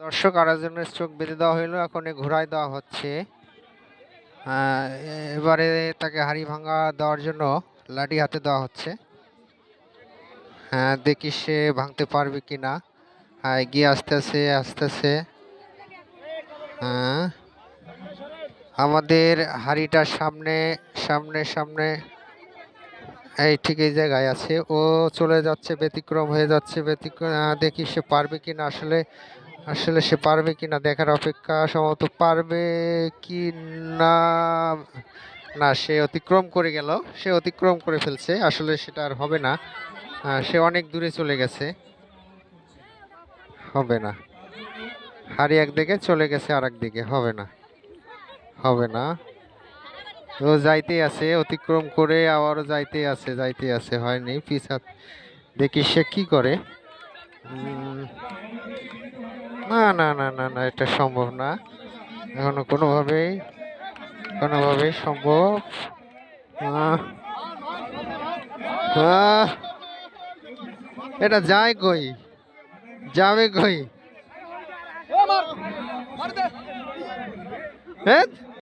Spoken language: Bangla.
দর্শক আরেকজনের চোখ বেঁধে দেওয়া হইল, এখন ঘোরায় দেওয়া হচ্ছে। এবারে তাকে হাড়ি ভাঙা দেওয়ার জন্য লাঠি হাতে দেওয়া হচ্ছে। হ্যাঁ দেখি সে ভাঙতে পারবে কিনা। হ্যাঁ এগিয়ে আসতেছে আসতেছে। হ্যাঁ আমাদের হাড়িটার সামনে সামনে সামনে। এই ঠিক এই জায়গায় আছে। ও চলে যাচ্ছে, ব্যতিক্রম হয়ে যাচ্ছে, ব্যতিক্রম দেখি সে পারবে কি না আসলে আসলে সে পারবে কি না দেখার অপেক্ষা সম্ভবত পারবে কি না না সে অতিক্রম করে গেল। সে অতিক্রম করে ফেলছে, আসলে সেটা আর হবে না। সে অনেক দূরে চলে গেছে। হবে না। হাড়ি একদিকে চলে গেছে আর একদিকে হবে না। হবে না। ও যাইতেই আছে, অতিক্রম করে আবারও যাইতেই আছে যাইতে আছে, হয়নি। পিছা দেখি সে কি করে। না না না না না এটা সম্ভব না। এখনও কোনোভাবেই কোনোভাবেই সম্ভব। এটা যায় কই? যাবে কই? হ্যাঁ?